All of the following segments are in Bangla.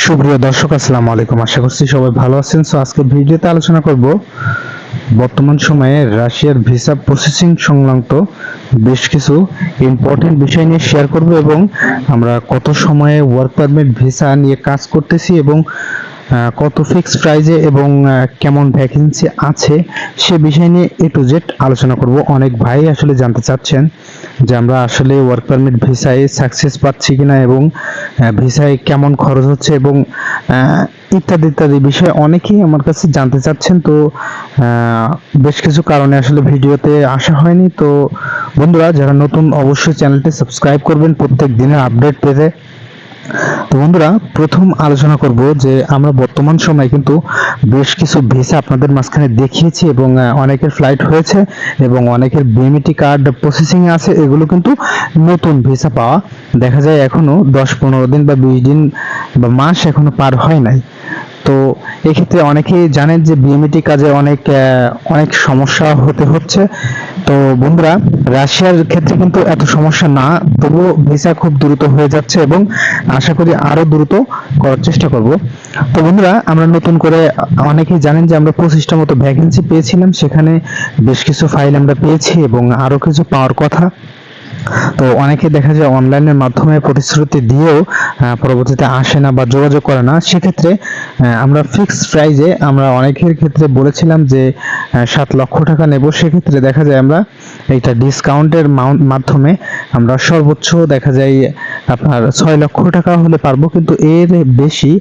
সুপ্রিয় দর্শক, আসসালামু আলাইকুম। আশা করছি সবাই ভালো আছেন। সো আজকে ভিডিওতে আলোচনা করব বর্তমান সময়ে রাশিয়ার ভিসা প্রসেসিং সংক্রান্ত বেশ কিছু ইম্পর্টেন্ট বিষয় নিয়ে শেয়ার করব এবং আমরা কত সময়ে ওয়ার্ক পারমিট ভিসা নিয়ে কাজ করতেছি এবং কত ফিক্স প্রাইজে এবং কেমন ভ্যাকেন্সি আছে সে বিষয় নিয়ে এ টু জেড আলোচনা করব। অনেক ভাই আসলে জানতে চাচ্ছেন যে আমরা আসলে ওয়ার্ক পারমিট ভিসায় সাকসেস পাচ্ছি কিনা এবং ভিসায় কেমন খরচ হচ্ছে এবং ইত্যাদি ইত্যাদি বিষয়ে অনেকেই আমার কাছে জানতে চাচ্ছেন। তো বেশ কিছু কারণে আসলে ভিডিওতে আসা হয়নি। তো বন্ধুরা, যারা নতুন, অবশ্যই চ্যানেলটি সাবস্ক্রাইব করবেন। প্রত্যেক দিনের আপডেট পেতে তো বন্ধুরা, প্রথম আলোচনা করব যে আমরা বর্তমান সময়ে কিন্তু বেশ কিছু ভিসা আপনাদের মাঝখানে দেখিয়েছি এবং অনেকের ফ্লাইট হয়েছে এবং অনেকের বিএমটি কার্ড প্রসেসিং আছে। এগুলো কিন্তু নতুন ভিসা পাওয়া। দেখা যায় এখনও দশ পনেরো দিন বা বিশ দিন বা মাস এখনও পার হয় নাই। তো এক্ষেত্রে অনেকেই জানেন যে বিএমটি কাজে অনেক অনেক সমস্যা হতে হচ্ছে। তো বন্ধুরা, রাশিয়ার ক্ষেত্রে কিন্তু এত সমস্যা না, তবুও ভিসা খুব দ্রুত হয়ে যাচ্ছে এবং আশা করি আরও দ্রুত করার চেষ্টা করব। তো বন্ধুরা, আমরা নতুন করে অনেকেই জানেন যে আমরা পঁচিশটা মতো ভ্যাকেন্সি পেয়েছিলাম। সেখানে বেশ কিছু ফাইল আমরা পেয়েছি এবং আরও কিছু পাওয়ার কথা। তো অনেকে দেখা যায় অনলাইনের মাধ্যমে প্রতিশ্রুতি দিয়েও পরবর্তীতে আসে না বা যোগাযোগ করে না। সেক্ষেত্রে আমরা ফিক্স প্রাইজে আমরা অনেকের ক্ষেত্রে বলেছিলাম যে সাত লক্ষ টাকা নেব। সেক্ষেত্রে দেখা যায় আমরা এইটা ডিসকাউন্টের মাধ্যমে আমরা সর্বোচ্চ দেখা যায় আপনার ছয় লক্ষ টাকা হলে পারব। কিন্তু এর বেশি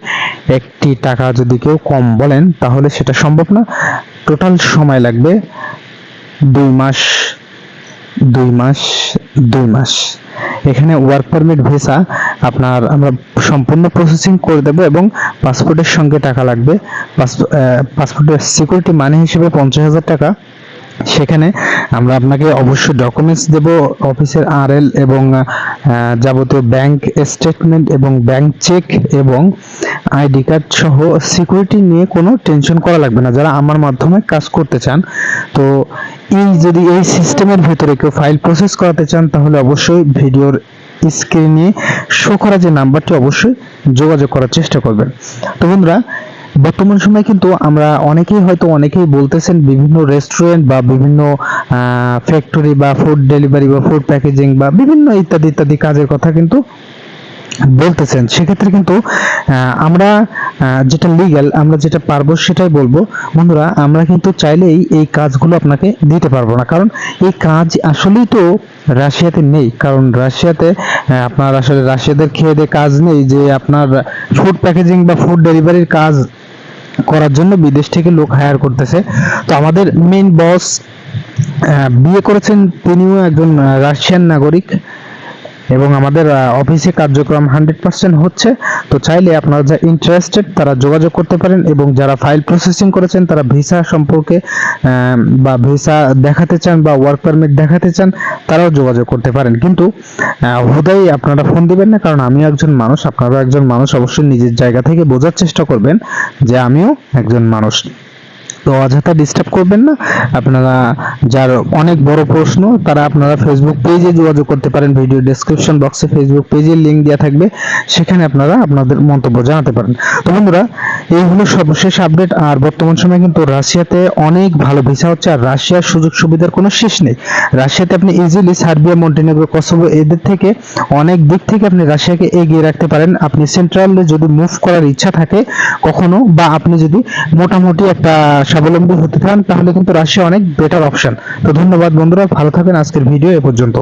একটি টাকা যদি কেউ কম বলেন, তাহলে সেটা সম্ভব না। টোটাল সময় লাগবে দুই মাস দুই মাস দুই মাস। এখানে ওয়ার্ক পারমিট ভিসা আপনার আমরা সম্পূর্ণ প্রসেসিং করে দেব এবং পাসপোর্টের সঙ্গে টাকা লাগবে। পাসপোর্টের সিকিউরিটি মানি হিসেবে পঞ্চাশ হাজার টাকা। সেখানে আমরা আপনাকে অবশ্যই ডকুমেন্টস দেব অফিসের আরএল এবং যাবতীয় ব্যাংক স্টেটমেন্ট এবং ব্যাংক চেক এবং আইডি কার্ড সহ সিকিউরিটি নিয়ে কোনো টেনশন করা লাগবে না। যারা আমার মাধ্যমে কাজ করতে চান, তো এই যদি এই সিস্টেমের ভিতরে কেউ ফাইল প্রসেস করাতে চান, তাহলে অবশ্যই ভিডিওর স্ক্রিনে শো করা যে নাম্বারটি অবশ্যই যোগাযোগ করার চেষ্টা করবেন। তো বন্ধুরা বর্তমান সময়ে কিন্তু আমরা অনেকেই হয়তো অনেকেই বলতেছেন বিভিন্ন রেস্টুরেন্ট বা বিভিন্ন ফ্যাক্টরি বা ফুড ডেলিভারি বা ফুড প্যাকেজিং বা বিভিন্ন ইত্যাদি ইত্যাদি কাজের কথা কিন্তু বলতেছেন। সেক্ষেত্রে কিন্তু আমরা যেটা লিগ্যাল আমরা যেটা পারব সেটাই বলব। বন্ধুরা, আমরা কিন্তু চাইলেই এই কাজগুলো আপনাকে দিতে পারব না। কারণ এই কাজ আসলেই তো রাশিয়াতে নেই। কারণ রাশিয়াতে আপনার আসলে রাশিয়াদের খেয়ে দিয়ে কাজ নেই যে আপনার ফুড প্যাকেজিং বা ফুড ডেলিভারির কাজ করার জন্য বিদেশ থেকে লোক হায়ার করতেছে। তো আমাদের মেইন বস বিয়ে করেছেন তিনিও একজন রাশিয়ান নাগরিক। এবং আমাদের অফিসে কার্যক্রম হান্ড্রেড পার্সেন্ট হচ্ছে। তো চাইলে আপনারা যা ইন্টারেস্টেড তারা যোগাযোগ করতে পারেন এবং যারা ফাইল প্রসেসিং করেছেন, তারা ভিসা সম্পর্কে বা ভিসা দেখাতে চান বা ওয়ার্ক পারমিট দেখাতে চান, তারাও যোগাযোগ করতে পারেন। কিন্তু হুদাই আপনারা ফোন দিবেন না, কারণ আমিও একজন মানুষ, আপনারাও একজন মানুষ, অবশ্যই নিজের জায়গা থেকে বোঝার চেষ্টা করবেন যে আমিও একজন মানুষ। তো অযথা ডিস্টার্ব করবেন না। আপনারা যার অনেক বড় প্রশ্ন, তারা আপনারা ফেসবুক পেজে যোগাযোগ করতে পারেন। ভিডিও ডেসক্রিপশন বক্সে ফেসবুক পেজের লিংক দেওয়া থাকবে। সেখানে আপনারা আপনাদের মন্তব্য জানাতে পারেন। তো বন্ধুরা, এই হলো সর্বশেষ আপডেট আর বর্তমান সময়ে কিন্তু রাশিয়াতে অনেক ভালো ভিসা হচ্ছে। আর রাশিয়ার সুযোগ সুবিধার কোনো শেষ নেই। রাশিয়াতে আপনি ইজিলি সার্বিয়া, মন্টিনেগ্রো, কসোভো এদের থেকে অনেক দিক থেকে আপনি রাশিয়াকে এগিয়ে রাখতে পারেন। আপনি সেন্ট্রালে যদি মুভ করার ইচ্ছা থাকে কখনো, বা আপনি যদি মোটামুটি একটা স্বাবলম্বী হতে চান, তাহলে কিন্তু রাশিয়া অনেক বেটার অপশন তো ধন্যবাদ বন্ধুরা, ভালো থাকেন আজকের ভিডিও এ পর্যন্ত।